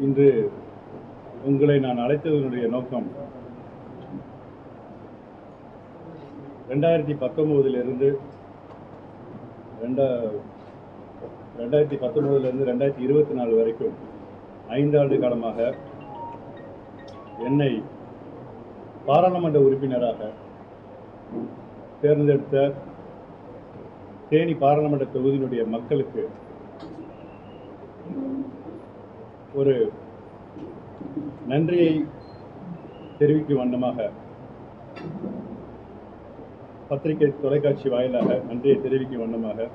இன்று உங்களை நான் அழைத்ததனுடைய நோக்கம் ரெண்டாயிரத்தி பத்தொம்போதிலிருந்து ரெண்டா ரெண்டாயிரத்தி பத்தொம்போதுலேருந்து ரெண்டாயிரத்தி இருபத்தி நாலு வரைக்கும் ஐந்தாண்டு காலமாக என்னை பாராளுமன்ற உறுப்பினராக தேர்ந்தெடுத்த தேனி பாராளுமன்ற தொகுதியினுடைய மக்களுக்கு ஒரு நன்றியை தெரிவிக்கும் வண்ணமாக பத்திரிகை தொலைக்காட்சி வாயிலாக நன்றியை தெரிவிக்கும் வண்ணமாக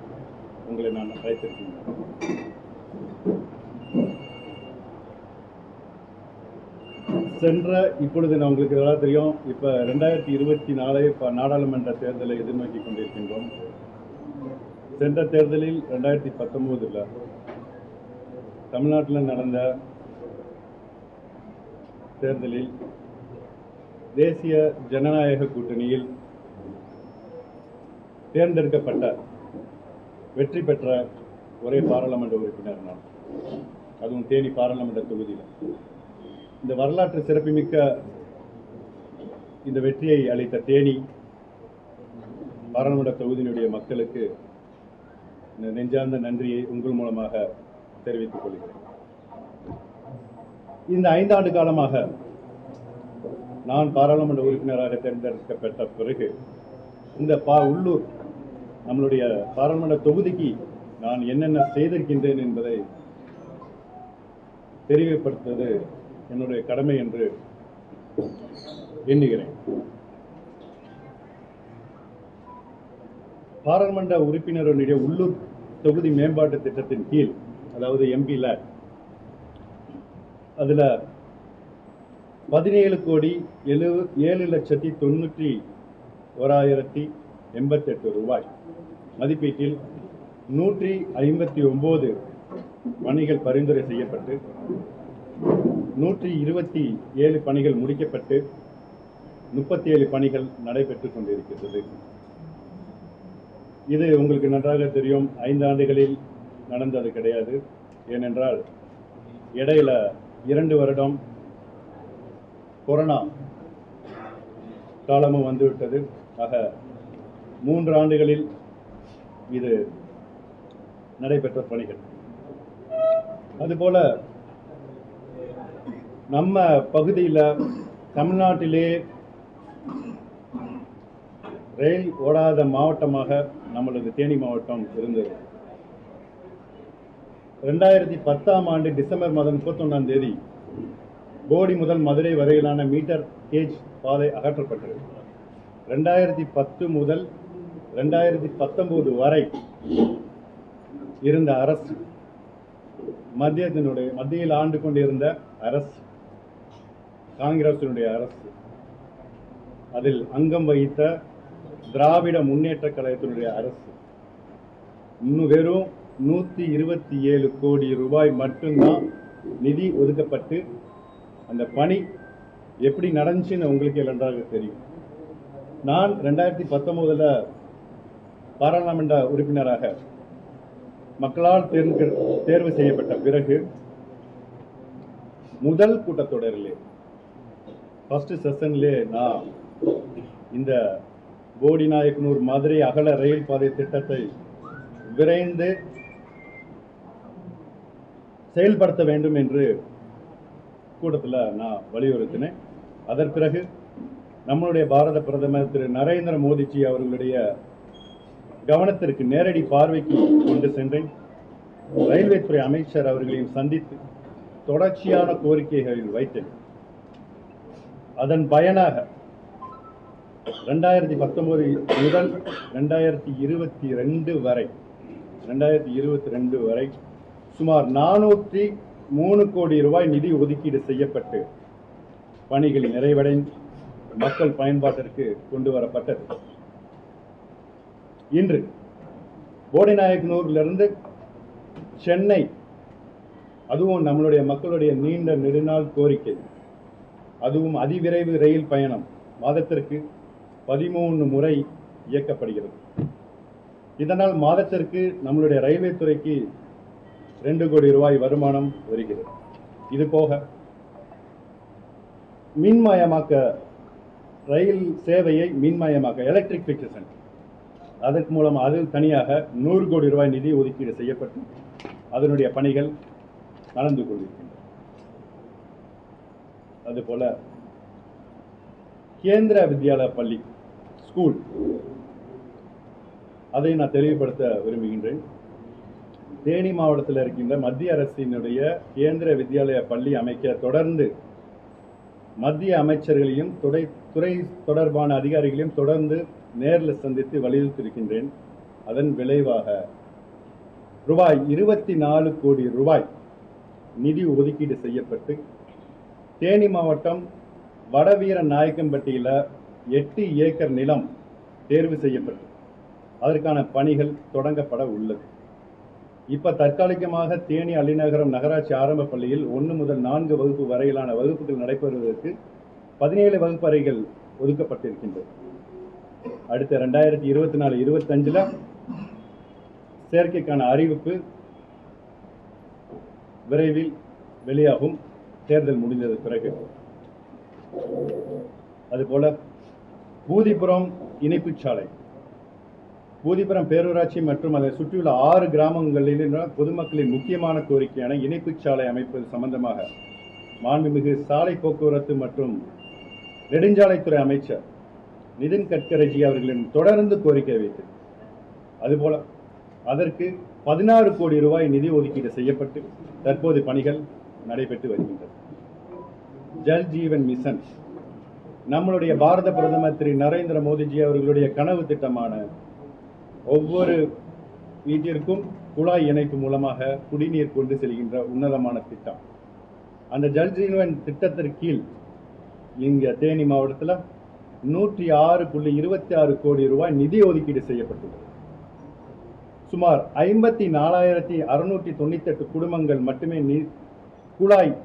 உங்களை நான் அழைத்திருக்கின்றேன் சென்ற இப்பொழுது நான் உங்களுக்கு எதாவது தெரியும் இப்போ ரெண்டாயிரத்தி இருபத்தி நாலு இப்போ நாடாளுமன்ற தேர்தலை எதிர்நோக்கி கொண்டிருக்கின்றோம். சென்ற தேர்தலில் ரெண்டாயிரத்தி பத்தொம்போதில் தமிழ்நாட்டில் நடந்த தேர்தலில் தேசிய ஜனநாயக கூட்டணியில் தேர்ந்தெடுக்கப்பட்ட வெற்றி பெற்ற ஒரே பாராளுமன்ற உறுப்பினர் நான். அதுவும் தேனி பாராளுமன்ற தொகுதியில். இந்த வரலாற்று சிறப்புமிக்க இந்த வெற்றியை அளித்த தேனி பாராளுமன்ற தொகுதியினுடைய மக்களுக்கு நெஞ்சார்ந்த நன்றியை உங்கள் மூலமாக தெரிவித்துக் கொள்கிறேன். இந்த ஐந்தாண்டு காலமாக நான் பாராளுமன்ற உறுப்பினராக தேர்ந்தெடுக்கப்பட்ட பிறகு இந்த பா உள்ளூர் நம்மளுடைய பாராளுமன்ற தொகுதிக்கு நான் என்னென்ன செய்திருக்கின்றேன் என்பதை தெரியப்படுத்துவது என்னுடைய கடமை என்று எண்ணுகிறேன். பாராளுமன்ற உறுப்பினருடைய உள்ளூர் தொகுதி மேம்பாட்டு திட்டத்தின் கீழ் அதாவது எம்பி அதில் பதினேழு கோடி எழு ஏழு லட்சத்தி தொண்ணூற்றி ஓராயிரத்தி எண்பத்தெட்டு ரூபாய். மதிப்பீட்டில் நூற்றி ஐம்பத்தி ஒம்பது பணிகள் பரிந்துரை செய்யப்பட்டு நூற்றி இருபத்தி ஏழு பணிகள் முடிக்கப்பட்டு முப்பத்தி ஏழு பணிகள் நடைபெற்று கொண்டிருக்கிறது இது உங்களுக்கு நன்றாக தெரியும். ஐந்து ஆண்டுகளில் நடந்தது கிடையாது. ஏனென்றால் இடையில இரண்டு வருடம் கொரோனா காலமும் வந்துவிட்டது. ஆக மூன்று ஆண்டுகளில் இது நடைபெற்ற பணிகள். அதுபோல நம்ம பகுதியில் தமிழ்நாட்டிலே ரயில் ஓடாத மாவட்டமாக நம்மளது தேனி மாவட்டம் இருந்தது. ரெண்டாயிரத்தி பத்தாம் ஆண்டு டிசம்பர் மாதம் முப்பத்தொன்னாம் தேதி போடி முதல் மதுரை வரையிலான மீட்டர் கேஜ் பாதை அகற்றப்பட்டது. ரெண்டாயிரத்தி பத்து முதல் ரெண்டாயிரத்தி பத்தொம்போது வரை இருந்த அரசு மத்தியத்தினுடைய மத்தியில் ஆண்டு கொண்டிருந்த அரசு காங்கிரசினுடைய அரசு அதில் அங்கம் வகித்த திராவிட முன்னேற்ற கழகத்தினுடைய அரசு இன்னும் வெறும் நூற்றி இருபத்தி ஏழு கோடி ரூபாய் மட்டும்தான் நிதி ஒதுக்கப்பட்டு அந்த பணி எப்படி நடந்துச்சுன்னு உங்களுக்கு நன்றாக தெரியும். நான் ரெண்டாயிரத்தி பத்தொம்போதில் பாராளுமன்ற உறுப்பினராக மக்களால் தேர்ந்து தேர்வு செய்யப்பட்ட பிறகு முதல் கூட்டத்தொடரிலே ஃபஸ்ட்டு செஷன்லே நான் இந்த போடி நாயக்கனூர் மதுரை அகல ரயில் பாதை திட்டத்தை விரைந்து செயல்படுத்த வேண்டும் என்று கூட்டத்தில் நான் வலியுறுத்தினேன். அதன் பிறகு நம்மளுடைய பாரத பிரதமர் திரு நரேந்திர மோடிஜி அவர்களுடைய கவனத்திற்கு நேரடி பார்வைக்கு கொண்டு சென்றேன். ரயில்வே துறை அமைச்சர் அவர்களையும் சந்தித்து தொடர்ச்சியான கோரிக்கைகளில் வைத்தேன். அதன் பயனாக ரெண்டாயிரத்தி பத்தொன்பது முதல் ரெண்டாயிரத்தி இருபத்தி ரெண்டு வரை ரெண்டாயிரத்தி இருபத்தி ரெண்டு வரை சுமார் நானூற்றி மூணு கோடி ரூபாய் நிதி ஒதுக்கீடு செய்யப்பட்டு பணிகள் நிறைவடைந்து மக்கள் பயன்பாட்டிற்கு கொண்டு வரப்பட்டது. இன்று போடிநாயக்கனூரிலிருந்து சென்னை அதுவும் நம்மளுடைய மக்களுடைய நீண்ட நெடுநாள் கோரிக்கை. அதுவும் அதிவிரைவு ரயில் பயணம் மாதத்திற்கு பதிமூணு முறை இயக்கப்படுகிறது. இதனால் மாதத்திற்கு நம்மளுடைய ரயில்வே துறைக்கு ரெண்டு கோடி ரூபாய் வருமானம் வருகிறது. இது போக மின்மயமாக்க ரயில் சேவையை மின்மயமாக்க எலக்ட்ரிஃபிகேஷன் அதற்கு மூலம் அது தனியாக நூறு கோடி ரூபாய் நிதி ஒதுக்கீடு செய்யப்பட்டு அதனுடைய பணிகள் நடந்து கொண்டிருக்கின்றன. அதுபோல கேந்திர வித்யாலய பள்ளி ஸ்கூல் அதை நான் தெளிவுபடுத்த விரும்புகின்றேன். தேனி மாவட்டத்தில் இருக்கின்ற மத்திய அரசினுடைய கேந்திர வித்யாலய பள்ளி அமைக்க தொடர்ந்து மத்திய அமைச்சர்களையும் துறை துறை தொடர்பான அதிகாரிகளையும் தொடர்ந்து நேரில் சந்தித்து வலியுறுத்தியிருக்கின்றேன். அதன் விளைவாக ரூபாய் இருபத்தி நாலு கோடி ரூபாய் நிதி ஒதுக்கீடு செய்யப்பட்டு தேனி மாவட்டம் வடவீர நாயக்கம்பட்டியில் எட்டு ஏக்கர் நிலம் தேர்வு செய்யப்பட்டு அதற்கான பணிகள் தொடங்கப்பட உள்ளது. இப்ப தற்காலிகமாக தேனி அள்ளிநகரம் நகராட்சி ஆரம்ப பள்ளியில் ஒன்று முதல் நான்கு வகுப்பு வரையிலான வகுப்புகள் நடைபெறுவதற்கு பதினேழு வகுப்பறைகள் ஒதுக்கப்பட்டிருக்கின்றது. அடுத்த ரெண்டாயிரத்தி இருபத்தி நாலு இருபத்தஞ்சில் சேர்க்கைக்கான அறிவிப்பு விரைவில் வெளியாகும். தேர்தல் முடிந்தது பிறகு. அதுபோல பூதிபுரம் இணைப்புச் சாலை. பூதிபுரம் பேரூராட்சி மற்றும் அதை சுற்றியுள்ள ஆறு கிராமங்களில் பொதுமக்களின் முக்கியமான கோரிக்கையான இணைப்பு சாலை அமைப்பது சம்பந்தமாக மாண்புமிகு சாலை போக்குவரத்து மற்றும் நெடுஞ்சாலைத்துறை அமைச்சர் நிதின் கட்கரிஜி அவர்களின் தொடர்ந்து கோரிக்கை வைத்து அதுபோல அதற்கு பதினாறு கோடி ரூபாய் நிதி ஒதுக்கீடு செய்யப்பட்டு தற்போது பணிகள் நடைபெற்று வருகின்றன. ஜல் ஜீவன் மிஷன் நம்மளுடைய பாரத பிரதமர் திரு நரேந்திர மோடிஜி அவர்களுடைய கனவு திட்டமான ஒவ்வொரு வீட்டிற்கும் குழாய் இணைப்பு மூலமாக குடிநீர் கொண்டு செல்கின்ற உன்னதமான திட்டம். அந்த ஜல்ஜீவன் திட்டத்திற்கு கீழ் இங்கே தேனி மாவட்டத்தில் நூற்றி ஆறு புள்ளி இருபத்தி ஆறு கோடி ரூபாய் நிதி ஒதுக்கீடு செய்யப்பட்டுள்ளது. சுமார் ஐம்பத்தி நாலாயிரத்தி அறுநூற்றி தொண்ணூத்தி எட்டு குடும்பங்கள் மட்டுமே நீர் குழாய்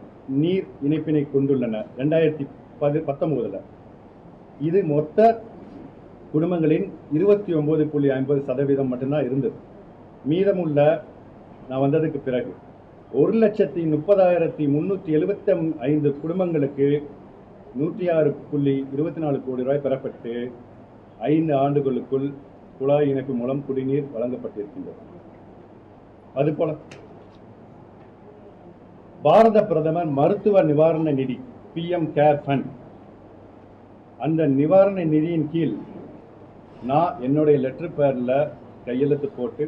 நீர் இணைப்பினை கொண்டுள்ளன. ரெண்டாயிரத்தி பது பத்தொன்பதுல. இது மொத்த குடும்பங்களின் இருபத்தி ஒம்பது புள்ளி ஐம்பது சதவீதம் மட்டும்தான் இருந்தது. மீதமுள்ள நான் வந்ததுக்கு பிறகு ஒரு லட்சத்தி முப்பதாயிரத்தி முந்நூற்றி எழுபத்தி ஐந்து குடும்பங்களுக்கு நூற்றி ஆறு புள்ளி இருபத்தி நாலு கோடி ரூபாய் பெறப்பட்டு ஐந்து ஆண்டுகளுக்குள் குழாய் இணைப்பு மூலம் குடிநீர் வழங்கப்பட்டிருக்கின்றது. அதுபோல பாரத பிரதமர் மருத்துவ நிவாரண நிதி பிஎம் கேர் ஃபண்ட். அந்த நிவாரண நிதியின் கீழ் நான் என்னுடைய லெட்டர் பேரில் கையெழுத்து போட்டு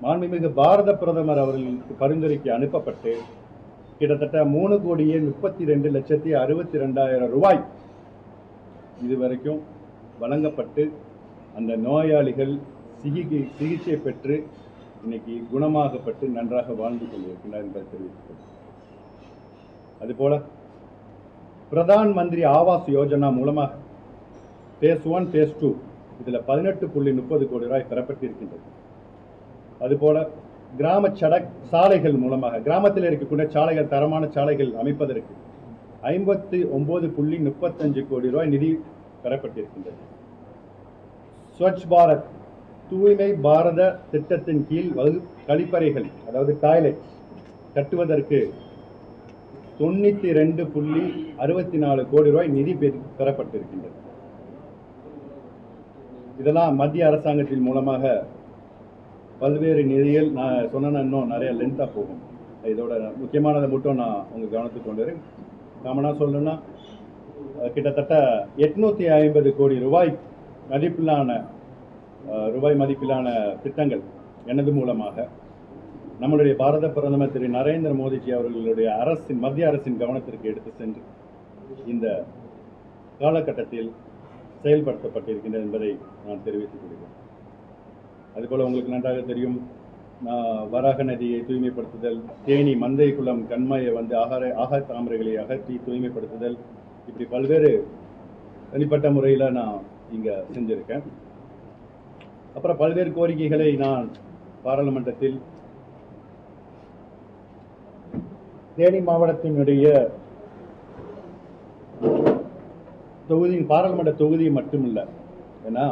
மாண்புமிகு பாரத பிரதமர் அவர்களுக்கு பரிந்துரைக்கு அனுப்பப்பட்டு கிட்டத்தட்ட மூணு கோடியே முப்பத்தி ரெண்டு லட்சத்தி அறுபத்தி ரெண்டாயிரம் ரூபாய் இதுவரைக்கும் வழங்கப்பட்டு அந்த நோயாளிகள் சிகிச்சை சிகிச்சை பெற்று இன்னைக்கு குணமாகப்பட்டு நன்றாக வாழ்ந்து கொண்டிருக்கிறார் என்பதை தெரிவித்துக் அதுபோல பிரதான் மந்திரி ஆவாஸ் யோஜனா மூலமாக பேஸ் ஒன் பேஸ் டூ இதில் பதினெட்டு புள்ளி முப்பது கோடி ரூபாய் பெறப்பட்டிருக்கின்றது. அதுபோல கிராம சடக் சாலைகள் மூலமாக கிராமத்தில் இருக்கக்கூடிய சாலைகள் தரமான சாலைகள் அமைப்பதற்கு ஐம்பத்தி ஒம்பது புள்ளி முப்பத்தஞ்சு கோடி ரூபாய் நிதி பெறப்பட்டிருக்கின்றது. ஸ்வச் பாரத் தூய்மை பாரத திட்டத்தின் கீழ் வகு கழிப்பறைகள் அதாவது டாய்லெட் கட்டுவதற்கு தொண்ணூற்றி ரெண்டு புள்ளி அறுபத்தி நாலு கோடி ரூபாய் நிதி பெறப்பட்டிருக்கின்றது. இதெல்லாம் மத்திய அரசாங்கத்தின் மூலமாக பல்வேறு நிதிகள் நான் சொன்னேன்னா இன்னும் நிறைய லென்த்தாக போகும். இதோட முக்கியமானதை மட்டும் நான் உங்கள் கவனத்துக்கு கொண்டு வரேன். காமனாக சொல்லணும்னா கிட்டத்தட்ட எட்நூற்றி ஐம்பது கோடி ரூபாய் மதிப்பிலான ரூபாய் மதிப்பிலான திட்டங்கள் எனது மூலமாக நம்மளுடைய பாரத பிரதமர் திரு நரேந்திர மோடிஜி அவர்களுடைய அரசின் மத்திய அரசின் கவனத்திற்கு எடுத்து சென்று இந்த காலகட்டத்தில் செயல்படுத்தப்பட்டிருக்கின்றது என்பதை நான் தெரிவித்துக் கொள்கிறேன். அதுபோல் உங்களுக்கு நன்றாக தெரியும் நான் வராக நதியை தூய்மைப்படுத்துதல் தேனி மந்தை குளம் கண்மையை வந்து ஆகார ஆகார தாமரைகளை அகற்றி தூய்மைப்படுத்துதல் இப்படி பல்வேறு தனிப்பட்ட முறையில் நான் இங்கே செஞ்சுருக்கேன். அப்புறம் பல்வேறு கோரிக்கைகளை நான் பாராளுமன்றத்தில் தேனி மாவட்டத்தினுடைய தொகுதியின் பாராளுமன்ற தொகுதி மட்டுமில்லை. ஏன்னா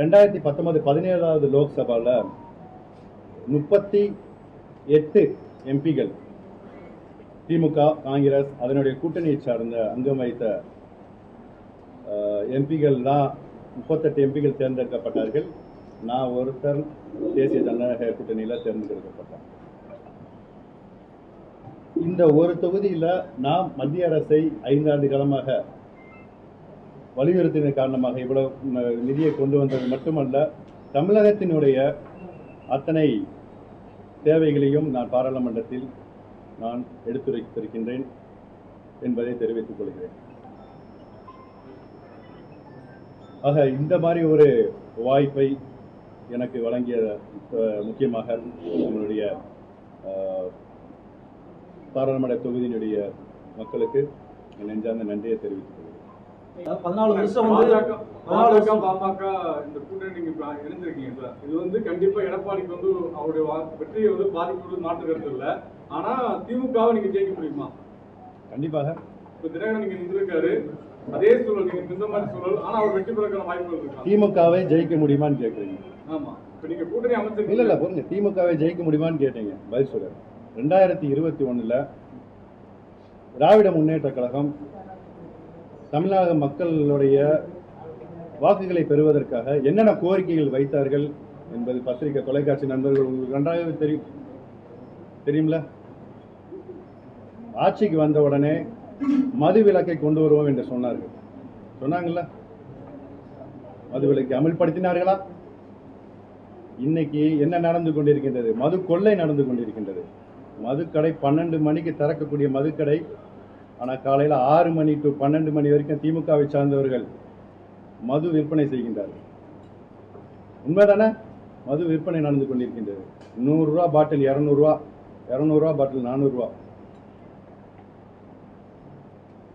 ரெண்டாயிரத்தி பத்தொன்பது பதினேழாவது லோக்சபாவில் முப்பத்தி எட்டு எம்பிகள் திமுக காங்கிரஸ் அதனுடைய கூட்டணியை சார்ந்த அங்கம் வைத்த எம்பிகள் தான் முப்பத்தெட்டு எம்பிகள் தேர்ந்தெடுக்கப்பட்டார்கள். நான் ஒருத்தர் தேசிய ஜனநாயக கூட்டணியில் தேர்ந்தெடுக்கப்பட்டேன். இந்த ஒரு தொகுதியில் நாம் மத்திய அரசை ஐந்தாண்டு காலமாக வலியுறுத்தின காரணமாக இவ்வளவு நிதியை கொண்டு வந்தது மட்டுமல்ல தமிழகத்தினுடைய அத்தனை தேவைகளையும் நான் பாராளுமன்றத்தில் நான் எடுத்துரைத்திருக்கின்றேன் என்பதை தெரிவித்துக் கொள்கிறேன். ஆக இந்த மாதிரி ஒரு வாய்ப்பை எனக்கு வழங்கிய முக்கியமாக நம்மளுடைய பாராளுமன்ற தொகுதியினுடைய மக்களுக்கு நெஞ்சார்ந்த நன்றியை தெரிவித்துக் கொள்கிறேன். பதினாலு வருஷம் வந்து பாஜக பாமக இந்த கூட்டணி நீங்க இப்ப இணைஞ்சிருக்கீங்க சார். இது வந்து கண்டிப்பா எடப்பாடிக்கு வந்து அவருடைய வா- வெற்றியை வந்து பாதிக்கிறது மாற்று கருத்து இல்ல. ஆனா திமுகவை நீங்க ஜெயிக்க முடியுமா? கண்டிப்பாக. இப்ப தினகரன் நீங்க நின்றுருக்காரு. அதே சூழல் நீங்க இந்த மாதிரி சூழல். ஆனா அவர் வெற்றி பெறக்கான வாய்ப்புகள் இருக்கா? திமுகவை ஜெயிக்க முடியுமான்னு கேட்குறீங்க ஆமா. இப்ப நீங்க கூட்டணி இல்ல அமைச்சிருக்கீங்க. இல்ல பொருங்க திமுகவை ஜெயிக்க முடியுமான்னு கேட்டீங்க. பதில் சொல்றேன் ரெண்டாயிரத்தி இருபத்தி ஒன்றில் திராவிட முன்னேற்ற கழகம் தமிழக மக்களுடைய வாக்குகளை பெறுவதற்காக என்னென்ன கோரிக்கைகள் வைத்தார்கள் என்பது பத்திரிகை தொலைக்காட்சி நண்பர்கள் உங்களுக்கு நன்றாகவே தெரியும் தெரியும்ல? ஆட்சிக்கு வந்த உடனே மது விலக்கை கொண்டு வருவோம் என்று சொன்னார்கள். சொன்னாங்கல்ல? மது விலக்கை அமல்படுத்தினார்களா? இன்னைக்கு என்ன நடந்து கொண்டிருக்கின்றது? மது கொள்ளை நடந்து கொண்டிருக்கின்றது. மதுக்கடை பன்னெண்டு மணிக்கு திறக்கக்கூடிய மதுக்கடை. ஆனால் காலையில் ஆறு மணி டு பன்னெண்டு மணி வரைக்கும் திமுகவை சார்ந்தவர்கள் மது விற்பனை செய்கின்றார்கள். உண்மைதானே? மது விற்பனை நடந்து கொண்டிருக்கின்றது. நூறுரூவா பாட்டில் இரநூறுவா இரநூறுவா பாட்டில் நானூறுரூவா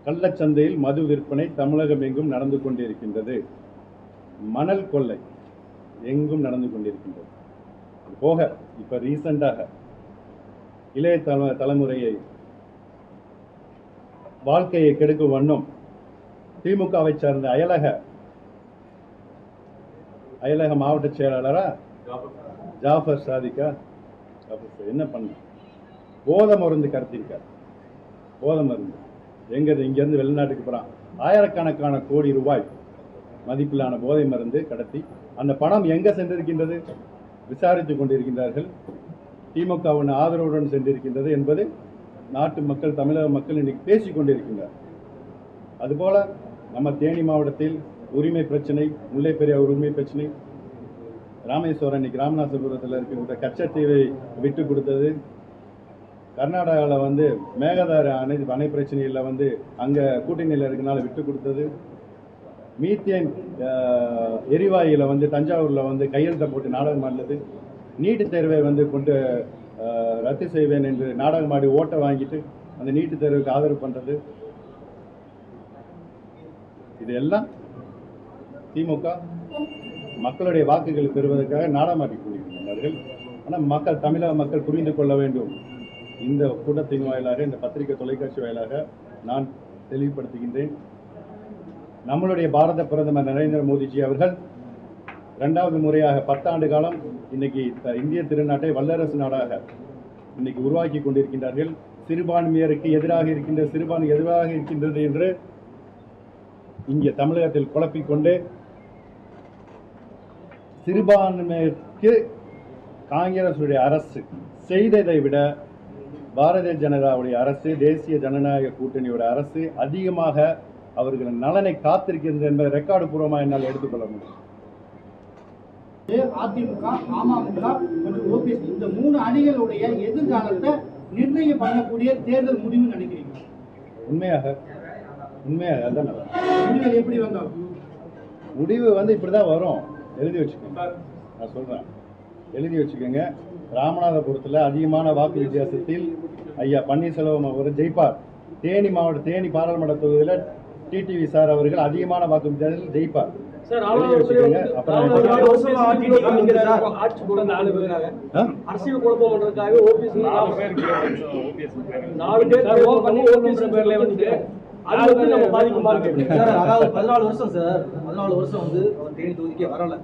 கள்ளச்சந்தையில் மது விற்பனை தமிழகம் எங்கும் நடந்து கொண்டிருக்கின்றது. மணல் கொள்ளை எங்கும் நடந்து கொண்டிருக்கின்றது. போக இப்ப ரீசண்டாக இளைய தல தலைமுறையை வாழ்க்கையை கெடுக்கும் வண்ணம் திமுகவை சேர்ந்த அயலக அயலக மாவட்ட செயலாளரா ஜாஃபர் சாதிக்கா? என்ன பண்ண? போதை மருந்து கடத்திருக்கார் போதை மருந்து. எங்க இங்கேருந்து வெளிநாட்டுக்கு போகிறான் ஆயிரக்கணக்கான கோடி ரூபாய் மதிப்பிலான போதை மருந்து கடத்தி அந்த பணம் எங்க சென்றிருக்கின்றது? விசாரித்துக் கொண்டிருக்கின்றார்கள். திமுகவின் ஆதரவுடன் சென்றிருக்கின்றது என்பது நாட்டு மக்கள் தமிழக மக்கள் இன்றைக்கு பேசிக் கொண்டிருக்கின்றார் அதுபோல நம்ம தேனி மாவட்டத்தில் உரிமை பிரச்சனை முல்லை பெரியார் உரிமை பிரச்சனை ராமேஸ்வரம் இன்னைக்கு ராமநாதபுரத்தில் இருக்கக்கூடிய கச்சத்தீவை விட்டு கொடுத்தது. கர்நாடகாவில் வந்து மேகதார அணை அணை பிரச்சனையில் வந்து அங்கே கூட்டணியில் இருக்கனால விட்டு கொடுத்தது. மீத்தேன் எரிவாயில் வந்து தஞ்சாவூரில் வந்து கையெழுத்தை போட்டு நாடகம் ஆடினது. நீட்டு தேர்வை வந்து கொண்டு ரத்து செய்வேன் என்று நாடகமாடி ஓட்டை வாங்கிட்டு அந்த நீட்டு தேர்வுக்கு ஆதரவு பண்ணுறது இது எல்லாம் திமுக மக்களுடைய வாக்குகளை பெறுவதற்காக நாடகமாடி கொண்டிருக்கிறார்கள் ஆனால் மக்கள் தமிழக மக்கள் புரிந்து கொள்ள வேண்டும். இந்த கூட்டத்தின் வாயிலாக இந்த பத்திரிகை தொலைக்காட்சி வாயிலாக நான் தெளிவுபடுத்துகின்றேன். நம்மளுடைய பாரத பிரதமர் நரேந்திர மோடிஜி அவர்கள் இரண்டாவது முறையாக பத்தாண்டு காலம் இன்னைக்கு இந்திய திருநாட்டை வல்லரசு நாடாக இன்னைக்கு உருவாக்கி கொண்டிருக்கின்றார்கள். சிறுபான்மையருக்கு எதிராக இருக்கின்ற சிறுபான்மை எதிராக இருக்கின்றது என்று இங்கே தமிழகத்தில் குழப்பிக்கொண்டு சிறுபான்மைக்கு காங்கிரசுடைய அரசு செய்ததை விட பாரதிய ஜனதாவுடைய அரசு தேசிய ஜனநாயக கூட்டணியோட அரசு அதிகமாக அவர்களின் நலனை காத்திருக்கிறது என்பதை ரெக்கார்டு பூர்வமாக என்னால் எடுத்துக்கொள்ள முடியும். அதிமுக அமமுக மற்றும் ஓபிஎஸ் இந்த மூணு அணிகளுடைய எதிர்காலத்தை நிர்ணயம் பண்ணக்கூடிய தேர்தல் முடிவுன்னு நினைக்கிறீங்க? உண்மையாக உண்மையாக அதான். முடிவுகள் எப்படி வந்தோம் முடிவு வந்து இப்படி தான் வரும். எழுதி வச்சுக்கோங்க. நான் சொல்கிறேன் எழுதி வச்சுக்கோங்க. ராமநாதபுரத்தில் அதிகமான வாக்கு வித்தியாசத்தில் ஐயா பன்னீர்செல்வம் அவர் ஜெயிப்பார். தேனி மாவட்ட தேனி பாராளுமன்ற தொகுதியில் டிடிவி சார் அவர்கள் அதிகமான வாக்கு வித்தியாசத்தில் ஜெயிப்பார்? அரசியல் குழப்பம் பண்றதுக்காக ஓபிஎஸ் நாலு பேர் பண்ணி ஓபிஎஸ் பேர்ல வந்து அது வந்து நம்ம பாதிக்குமா சார் அதாவது பதினாலு வருஷம் சார். பதினாலு வருஷம் வந்து அவர் தேனி தொகுதிக்கே வரல.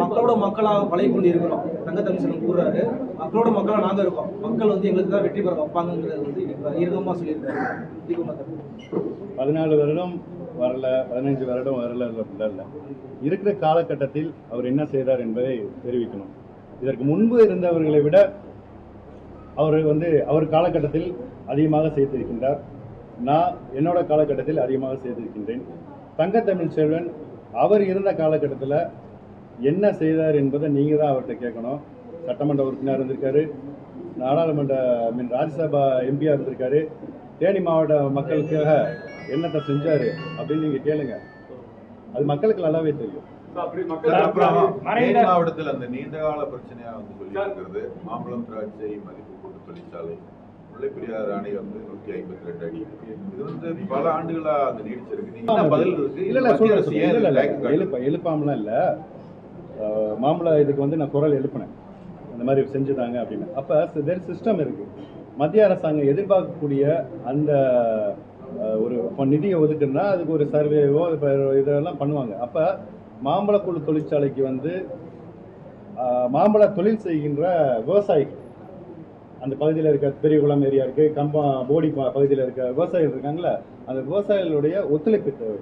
மக்களோட மக்களாக பழகி கொண்டு இருக்கிறோம் தங்க கூறுறாரு. மக்களோட மக்களாக நாங்க இருக்கோம். மக்கள் வந்து எங்களுக்கு தான் வெற்றி பெற வைப்பாங்கிறது வந்து இன்னைக்கு சொல்லியிருக்காரு. பதினாலு வருடம் வரல பதினஞ்சு வருடம் வரல இல்லை. இருக்கிற காலகட்டத்தில் அவர் என்ன செய்தார் என்பதை தெரிவிக்கணும். இதற்கு முன்பு இருந்தவர்களை விட அவர் வந்து அவர் காலகட்டத்தில் அதிகமாக செய்திருக்கின்றார் நான் என்னோட காலகட்டத்தில் அதிகமாக செய்திருக்கின்றேன் தங்கத்தமிழ் செல்வன் அவர் இருந்த காலகட்டத்தில் என்ன செய்தார் என்பதை நீங்கள் தான் அவர்கிட்ட கேட்கணும். சட்டமன்ற உறுப்பினர் இருந்திருக்காரு. நாடாளுமன்ற ஐ மீன் ராஜ்யசபா எம்பியாக இருந்திருக்காரு. தேனி மாவட்ட மக்களுக்காக என்னத்தை செஞ்சாரு அப்படின்னு நீங்கள் கேளுங்க. அது மக்களுக்கு நல்லாவே தெரியும். மாவட்டத்தில் அந்த நீண்ட கால பிரச்சனையா வந்து சொல்லி இருக்கிறது மாம்பழம் திராட்சை மதிப்பு கூட்டு தொழிற்சாலை. முல்லைப்பெரியாறு அணை வந்து நூத்தி ஐம்பத்தி ரெண்டு அடி. இது வந்து பல ஆண்டுகளா அந்த நீடிச்சிருக்கு. நீங்க பதில் இருக்கு? இல்ல எழுப்பாமலாம் இல்ல. அஹ், இதுக்கு வந்து நான் குரல் எழுப்பினேன். இந்த மாதிரி செஞ்சுதாங்க அப்படின்னு. அப்போ தேர் சிஸ்டம் இருக்குது மத்திய அரசாங்கம் எதிர்பார்க்கக்கூடிய அந்த ஒரு இப்போ நிதியை ஒதுக்குன்னா அதுக்கு ஒரு சர்வேவோ இப்போ இதெல்லாம் பண்ணுவாங்க. அப்போ மாம்பழக்குழு தொழிற்சாலைக்கு வந்து மாம்பழ தொழில் செய்கின்ற விவசாயிகள் அந்த பகுதியில் இருக்க பெரியகுளம் ஏரியா இருக்குது கம்பா போடி பகுதியில் இருக்க விவசாயிகள் இருக்காங்களே அந்த விவசாயிகளுடைய ஒத்துழைப்பு தேவை.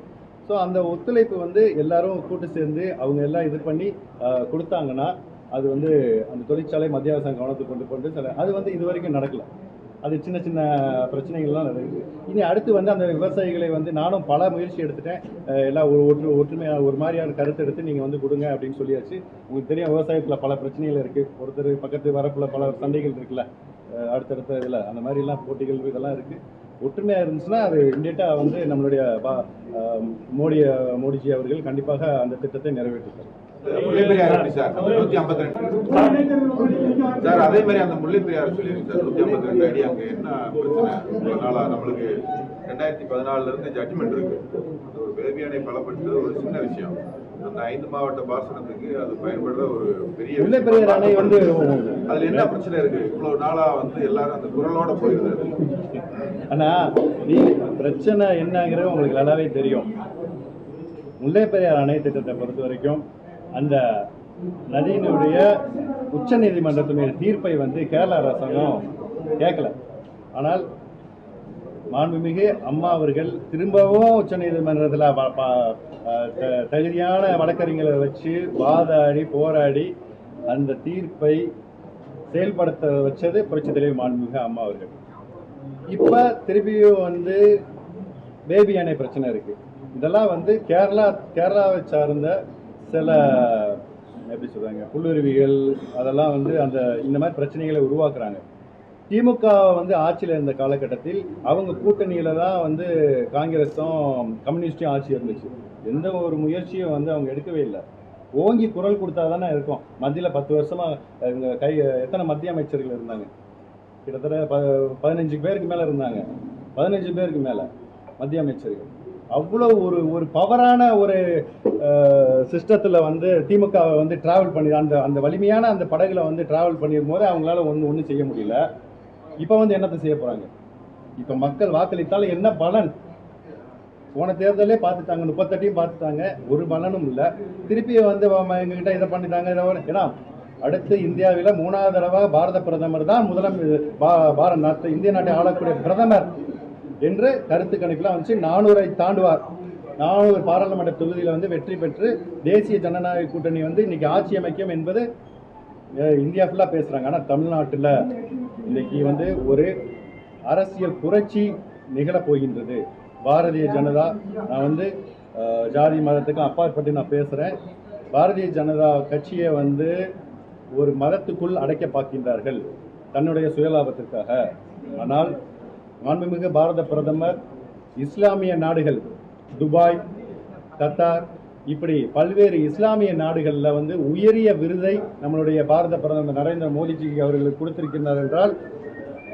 ஸோ அந்த ஒத்துழைப்பு வந்து எல்லாரும் கூட்டு சேர்ந்து அவங்க எல்லாம் இது பண்ணி கொடுத்தாங்கன்னா அது வந்து அந்த தொழிற்சாலை மத்திய அரசாங்கம் கவனத்துக்கு கொண்டு கொண்டு சில அது வந்து இது வரைக்கும் நடக்கல. அது சின்ன சின்ன பிரச்சனைகள்லாம் நடக்குது. இனி அடுத்து வந்து அந்த விவசாயிகளை வந்து நானும் பல முயற்சி எடுத்துட்டேன். எல்லாம் ஒரு ஒற்று ஒற்றுமையாக ஒரு மாதிரியான கருத்து எடுத்து நீங்கள் வந்து கொடுங்க அப்படின்னு சொல்லியாச்சு. உங்களுக்கு தெரியும் விவசாயத்தில் பல பிரச்சனைகள் இருக்குது ஒருத்தர் பக்கத்து வரப்பில் பல சண்டைகள் இருக்குல்ல. அடுத்தடுத்த இதில் அந்த மாதிரிலாம் போட்டிகள் இதெல்லாம் இருக்குது ஒற்றுமையாக இருந்துச்சுன்னா அது இம்மிடியட்டாக வந்து நம்மளுடைய மோடி மோடிஜி அவர்கள் கண்டிப்பாக அந்த திட்டத்தை நிறைவேற்றுவார் சார்? அதே மாதிரி அந்த முல்லைப்பெரியாறு சொல்லியிருக்கு சார் நூத்தி ஐம்பத்தி ரெண்டு அடி அங்க என்ன பிரச்சனை? நம்மளுக்கு ரெண்டாயிரத்தி பதினாலுல இருந்து ஜட்ஜ்மெண்ட் இருக்கு. அது ஒரு வேதியானை பலப்பட்டு ஒரு சின்ன விஷயம். அந்த ஐந்து மாவட்ட பாசனத்துக்கு அது பயன்படுற ஒரு பெரிய அதுல என்ன பிரச்சனை இருக்கு? இவ்வளவு நாளா வந்து எல்லாரும் அந்த குரலோட போயிருந்தது ஆனால் நீ பிரச்சனை என்னங்கிறது உங்களுக்கு நல்லாவே தெரியும். முல்லை பெரியார் அணை திட்டத்தை பொறுத்த வரைக்கும் அந்த நதியினுடைய உச்ச நீதிமன்றத்தினுடைய தீர்ப்பை வந்து கேரள அரசாங்கம் கேட்கல. ஆனால் மாண்புமிகு அம்மா அவர்கள் திரும்பவும் உச்ச நீதிமன்றத்தில் தகுதியான வழக்கறிஞர்களை வச்சு வாதாடி போராடி அந்த தீர்ப்பை செயல்படுத்த வச்சது புரட்சி தலைவர் மாண்புமிகு அம்மா அவர்கள். இப்போ திருப்பியும் வந்து பேபி அணை பிரச்சனை இருக்கு. இதெல்லாம் வந்து கேரளா கேரளாவை சார்ந்த சில எப்படி சொல்றாங்க புல்லுருவிகள் அதெல்லாம் வந்து அந்த இந்த மாதிரி பிரச்சனைகளை உருவாக்குறாங்க. திமுக வந்து ஆட்சியில் இருந்த காலகட்டத்தில் அவங்க கூட்டணியில தான் வந்து காங்கிரஸும் கம்யூனிஸ்டும் ஆட்சி இருந்துச்சு. எந்த ஒரு முயற்சியும் வந்து அவங்க எடுக்கவே இல்லை. ஓங்கி குரல் கொடுத்தா தானே இருக்கும். மத்தியில் பத்து வருஷமாக கை எத்தனை மத்திய அமைச்சர்கள் இருந்தாங்க? கிட்டத்தட்ட ப பதினஞ்சு பேருக்கு மேலே இருந்தாங்க. பதினஞ்சு பேருக்கு மேலே மத்திய அமைச்சர்கள். அவ்வளோ ஒரு ஒரு பவரான ஒரு சிஸ்டத்தில் வந்து திமுகவை வந்து ட்ராவல் பண்ணி அந்த அந்த வலிமையான அந்த படகுல வந்து ட்ராவல் பண்ணியிருக்கும் போது அவங்களால ஒன்று ஒன்றும் செய்ய முடியல. இப்போ வந்து என்னத்தை செய்ய போகிறாங்க இப்போ மக்கள் வாக்களித்தால் என்ன பலன்? போன தேர்தலே பார்த்துட்டாங்க முப்பத்தெட்டையும் பார்த்துட்டாங்க. ஒரு பலனும் இல்லை. திருப்பி வந்து எங்ககிட்ட இதை பண்ணிட்டாங்க இதை ஏன்னா அடுத்து இந்தியாவில் மூணாவது தடவை பாரத பிரதமர் தான் முதலம் பா- பாரத நாட்டை இந்திய நாட்டை ஆளக்கூடிய பிரதமர் என்று கருத்து கணிப்பில் வந்துச்சு. நானூறை தாண்டுவார். நானூறு பாராளுமன்ற தொகுதியில் வந்து வெற்றி பெற்று தேசிய ஜனநாயக கூட்டணி வந்து இன்னைக்கு ஆட்சி அமைக்கும் என்பது இந்தியா ஃபுல்லாக பேசுகிறாங்க ஆனால் தமிழ்நாட்டில் இன்னைக்கு வந்து ஒரு அரசியல் புரட்சி நிகழப் போகின்றது. பாரதிய ஜனதா நான் வந்து ஜாதி மதத்துக்கும் அப்பாற்பட்டு நான் பேசுகிறேன் பாரதிய ஜனதா கட்சியை வந்து ஒரு மதத்துக்குள் அடைக்க பார்க்கின்றார்கள் தன்னுடைய சுயலாபத்திற்காக. ஆனால் மாண்புமிகு பாரத பிரதமர் இஸ்லாமிய நாடுகள் துபாய் கத்தார் இப்படி பல்வேறு இஸ்லாமிய நாடுகளில் வந்து உயரிய விருதை நம்மளுடைய பாரத பிரதமர் நரேந்திர மோடிஜிக்கு அவர்களுக்கு கொடுத்திருக்கிறார் என்றால்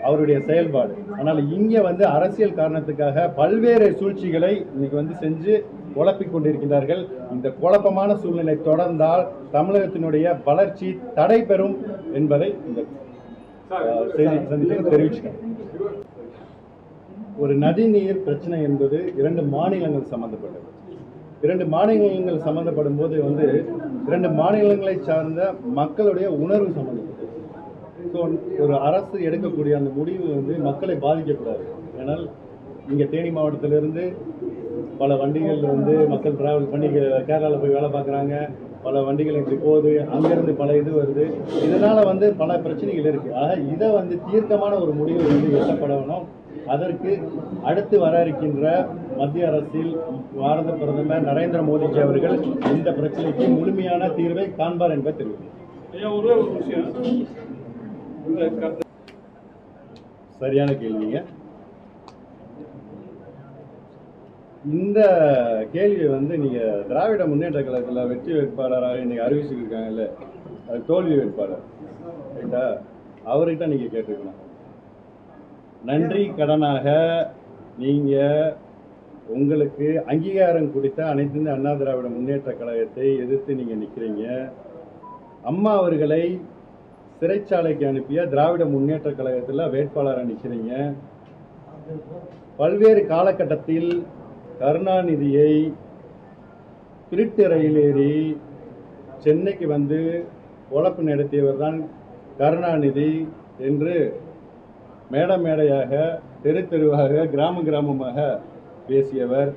அவருடைய செயல்பாடு. ஆனால் இங்கே வந்து அரசியல் காரணத்துக்காக பல்வேறு சூழ்ச்சிகளை இன்னைக்கு வந்து செஞ்சு குழப்பிக் கொண்டிருக்கிறார்கள் இந்த குழப்பமான சூழ்நிலை தொடர்ந்தால் தமிழகத்தினுடைய வளர்ச்சி தடை பெறும் என்பதை இந்த செய்தி சந்திப்பில் தெரிவிச்சுக்கிறேன். ஒரு நதிநீர் பிரச்சனை என்பது இரண்டு மாநிலங்கள் சம்பந்தப்பட்டது. இரண்டு மாநிலங்கள் சம்மந்தப்படும் போது வந்து இரண்டு மாநிலங்களை சார்ந்த மக்களுடைய உணர்வு சம்பந்தப்பட்டது. ஸோ ஒரு அரசு எடுக்கக்கூடிய அந்த முடிவு வந்து மக்களை பாதிக்கக்கூடாது. ஏன்னால் இங்கே தேனி மாவட்டத்திலிருந்து பல வண்டிகள் வந்து மக்கள் டிராவல் பண்ணி கேரளாவில் போய் வேலை பார்க்குறாங்க. பல வண்டிகள் இப்படி போகுது. அங்கேருந்து பல இது வருது. இதனால் வந்து பல பிரச்சனைகள் இருக்குது ஆக இதை வந்து தீர்க்கமான ஒரு முடிவு வந்து எட்டப்படணும். அதற்கு அடுத்து வர இருக்கின்ற மத்திய அரசில் பாரத பிரதமர் நரேந்திர மோடிஜி அவர்கள் இந்த பிரச்சனைக்கு முழுமையான தீர்வை காண்பார் என்பதை கருத்து சரியான கேள்விங்க. இந்த கேள்வியை வந்து நீங்கள் திராவிட முன்னேற்ற கழகத்தில் வெற்றி வேட்பாளராக இன்னைக்கு அறிவிச்சிருக்காங்கல்ல அது தோல்வி வேட்பாளர் ரைட்டா? அவர்கிட்ட நீங்கள் கேட்டுக்கணும். நன்றி கடனாக நீங்கள் உங்களுக்கு அங்கீகாரம் கொடுத்த அனைத்து அண்ணா திராவிட முன்னேற்ற கழகத்தை எதிர்த்து நீங்கள் நிற்கிறீங்க அம்மா அவர்களை சிறைச்சாலைக்கு அனுப்பிய திராவிட முன்னேற்ற கழகத்தில் வேட்பாளராக நிற்கிறீங்க பல்வேறு காலகட்டத்தில் கருணாநிதியை திருட்டு ரயில் ஏறி சென்னைக்கு வந்து உழப்பு நடத்தியவர் தான் கருணாநிதி என்று மேட மேடையாக தெரு தெருவாக கிராம கிராமமாக பேசியவர்.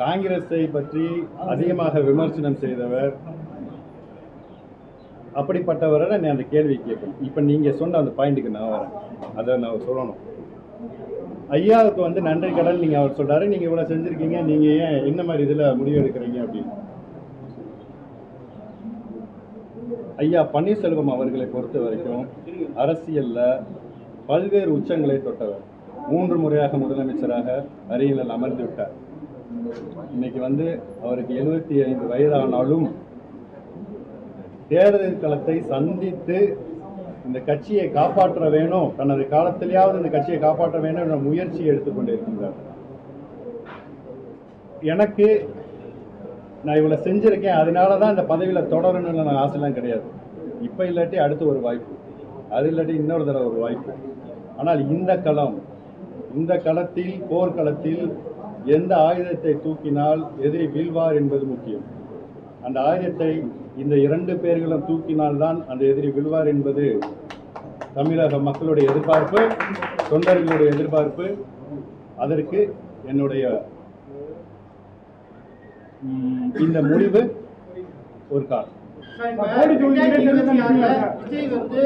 காங்கிரஸை பற்றி அதிகமாக விமர்சனம் செய்தவர். அப்படிப்பட்டவரை நான் அந்த கேள்வி கேட்கணும். இப்போ நீங்கள் சொன்ன அந்த பாயிண்ட்டுக்கு நான் வரேன். அதை நான் சொல்லணும். ஐயாவுக்கு வந்து நன்றி கடன் நீங்கள் அவர் சொல்றாரு. நீங்கள் இவ்வளோ செஞ்சுருக்கீங்க. நீங்கள் ஏன் என்ன மாதிரி இதில் முடிவு எடுக்கிறீங்க அப்படின்னு? ஐயா பன்னீர்செல்வம் அவர்களை பொறுத்த வரைக்கும் அரசியலில் பல்வேறு உச்சங்களை தொட்டவர். மூன்று முறையாக முதலமைச்சராக அரியலில் அமர்ந்து விட்டார். இன்னைக்கு வந்து அவருக்கு எழுபத்தி ஐந்து வயதானாலும் தேர்தல் களத்தை சந்தித்து இந்த கட்சியை காப்பாற்ற வேணும் தனது காலத்திலேயாவது இந்த கட்சியை காப்பாற்ற வேணும் என்ற முயற்சியை எடுத்துக்கொண்டிருக்கின்றார் எனக்கு நான் இவ்வளோ செஞ்சுருக்கேன் அதனால தான் இந்த பதவியில் தொடரணும்னு நான் ஆசைலாம் கிடையாது. இப்போ இல்லாட்டி அடுத்து ஒரு வாய்ப்பு. அது இல்லாட்டி இன்னொரு தடவை ஒரு வாய்ப்பு. ஆனால் இந்த களம் இந்த களத்தில் போர்க்களத்தில் எந்த ஆயுதத்தை தூக்கினால் எதிரி வீழ்வார் என்பது முக்கியம். அந்த ஆயுதத்தை இந்த இரண்டு பேர்களும் தூக்கினால்தான் அந்த எதிரி விழுவார் என்பது தமிழக மக்களுடைய எதிர்பார்ப்பு தொண்டர்களுடைய எதிர்பார்ப்பு. அதற்கு என்னுடைய இந்த முடிவு ஒரு காரணம் விஜய் வந்து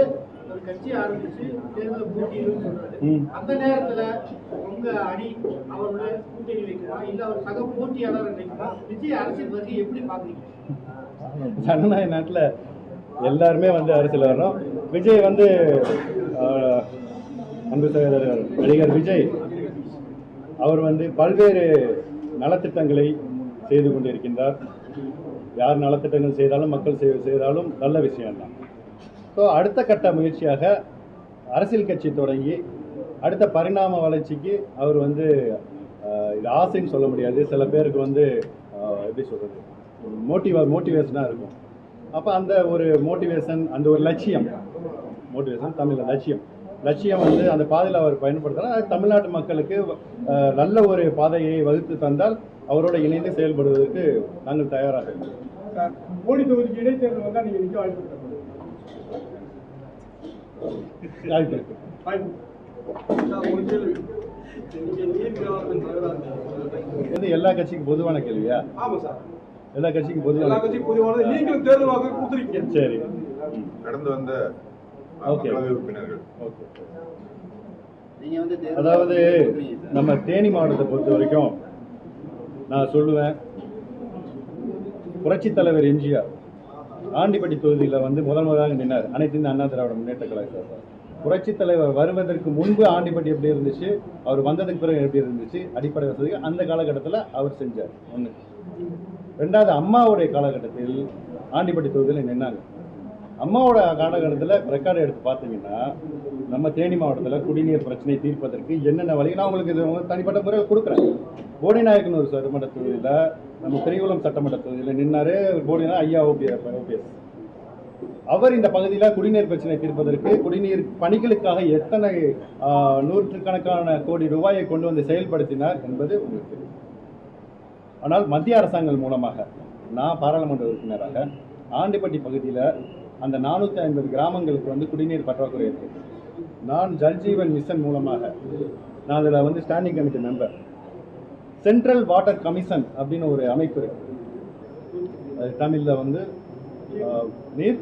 ஒரு கட்சி ஆரம்பிச்சு தேர்தல் போட்டியிடும் சொல்றாரு. ம். அந்த நேரத்துல உங்க அணி அவரோட கூட்டணி வைக்குமா? இல்ல அவர் சக போட்டியாளர் வைக்குமா விஜய் அரசியல் வருகை எப்படி பாக்குறீங்க? ஜனநாயக நாட்டில் எல்லாருமே வந்து அரசியல் வரணும் விஜய் வந்து அன்பு சகோதரர் நடிகர் விஜய் அவர் வந்து பல்வேறு நலத்திட்டங்களை செய்து கொண்டிருக்கின்றார். யார் நலத்திட்டங்கள் செய்தாலும் மக்கள் செய்தாலும் நல்ல விஷயம்தான். ஸோ அடுத்த கட்ட முயற்சியாக அரசியல் கட்சி தொடங்கி அடுத்த பரிணாம வளர்ச்சிக்கு அவர் வந்து இது ஆசைன்னு சொல்ல முடியாது. சில பேருக்கு வந்து எப்படி சொல்கிறது மோட்டிவா மோட்டிவேஷனாக இருக்கும். அப்போ அந்த ஒரு மோட்டிவேஷன் அந்த ஒரு லட்சியம். மோட்டிவேஷன் தமிழில் லட்சியம். லட்சியம் வந்து அந்த பாதையில் அவர் பயன்படுத்தினா அது தமிழ்நாட்டு மக்களுக்கு நல்ல ஒரு பாதையை வகுத்து தந்தால் அவரோட இணைந்து செயல்படுவதற்கு நாங்கள் தயாராக மோடி தொகுதிக்கு இடைத்தேர்தல் வந்தா நீங்க நிக்க வாய்ப்பு இருக்கு? எல்லா கட்சிக்கும் பொதுவான கேள்வியா? ஆமா சார். எல்லா கட்சிக்கும் எல்லா பொதுவான கட்சியும் பொதுவானது. நீங்களும் தேர்தல் வாக்கு கொடுத்துருக்கீங்க சரி. கடந்து வந்த உறுப்பினர்கள். ஓகே. நீங்க வந்து தேர்தல் அதாவது. நம்ம தேனி மாவட்டத்தை பொறுத்த வரைக்கும் நான் சொல்லுவேன் புரட்சித் தலைவர் எம்ஜிஆர் ஆண்டிப்பட்டி தொகுதியில் வந்து முதல் முதலாக நின்னார். அனைத்து அண்ணா திராவிட முன்னேற்ற கழகம் புரட்சித் தலைவர் வருவதற்கு முன்பு ஆண்டிப்பட்டி எப்படி இருந்துச்சு? அவர் வந்ததுக்கு பிறகு எப்படி இருந்துச்சு? அடிப்படை வசதி அந்த காலகட்டத்தில் அவர் செஞ்சார். ஒன்று ரெண்டாவது அம்மாவுடைய காலகட்டத்தில் ஆண்டிப்பட்டி தொகுதியில் நின்னாங்க. அம்மாவோட காலகட்டத்தில் ரெக்கார்டு எடுத்து பார்த்தீங்கன்னா நம்ம தேனி மாவட்டத்தில் குடிநீர் பிரச்சனையை தீர்ப்பதற்கு என்னென்ன வழி நான் உங்களுக்கு இது தனிப்பட்ட முறையில் கொடுக்குறேன். போடிநாயக்கன் ஒரு சட்டமன்ற தொகுதியில் நம்ம பெரியகுளம் சட்டமன்ற தொகுதியில் நின்னாரு போடினா ஐயா ஓபிஎஸ் ஓபிஎஸ். அவர் இந்த பகுதியில் குடிநீர் பிரச்சனை தீர்ப்பதற்கு குடிநீர் பணிகளுக்காக எத்தனை நூற்றுக்கணக்கான கோடி ரூபாயை கொண்டு வந்து செயல்படுத்தினார் என்பது உங்களுக்கு தெரியும். ஆனால் மத்திய அரசாங்கம் மூலமாக நான் பாராளுமன்ற உறுப்பினராக ஆண்டிப்பட்டி பகுதியில் அந்த நானூற்றி ஐம்பது கிராமங்களுக்கு வந்து குடிநீர் பற்றாக்குறை இருக்கு. நான் ஜல்ஜீவன் மிஷன் மூலமாக நான் அதில் வந்து standing committee member central water commission அப்படின்னு ஒரு அமைப்பு இருக்கு. அது தமிழில் வந்து நீர்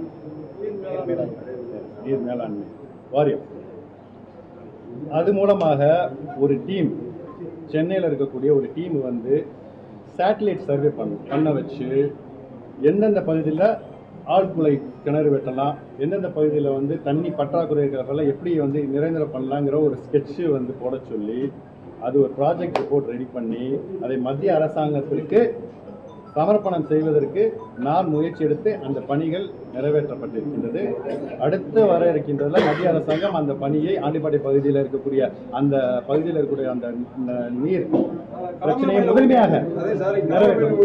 நீர் மேலாண்மை வாரியம். அது மூலமாக ஒரு டீம் சென்னையில் இருக்கக்கூடிய ஒரு டீம் வந்து சேட்டலைட் சர்வே பண்ண பண்ண வச்சு எந்தெந்த பகுதியில் ஆழ்குலை கிணறு வெட்டலாம் எந்தெந்த பகுதியில் வந்து தண்ணி பற்றாக்குறை இருக்கிறதெல்லாம் எப்படி வந்து நிரந்தரம் பண்ணலாங்கிற ஒரு ஸ்கெட்சு வந்து போட சொல்லி அது ஒரு ப்ராஜெக்ட் ரிப்போர்ட் ரெடி பண்ணி அதை மத்திய அரசாங்கத்திற்கு சமர்ப்பணம் செய்வதற்கு நான் முயற்சி எடுத்து அந்த பணிகள் நிறைவேற்றப்பட்டிருக்கின்றது. அடுத்து வர இருக்கின்றதுல மத்திய அரசாங்கம் அந்த பணியை ஆண்டிப்பாடி பகுதியில் இருக்கக்கூடிய அந்த பகுதியில் இருக்கக்கூடிய அந்த நீர் பிரச்சனையை முதன்மையாக நிறைவேற்றும்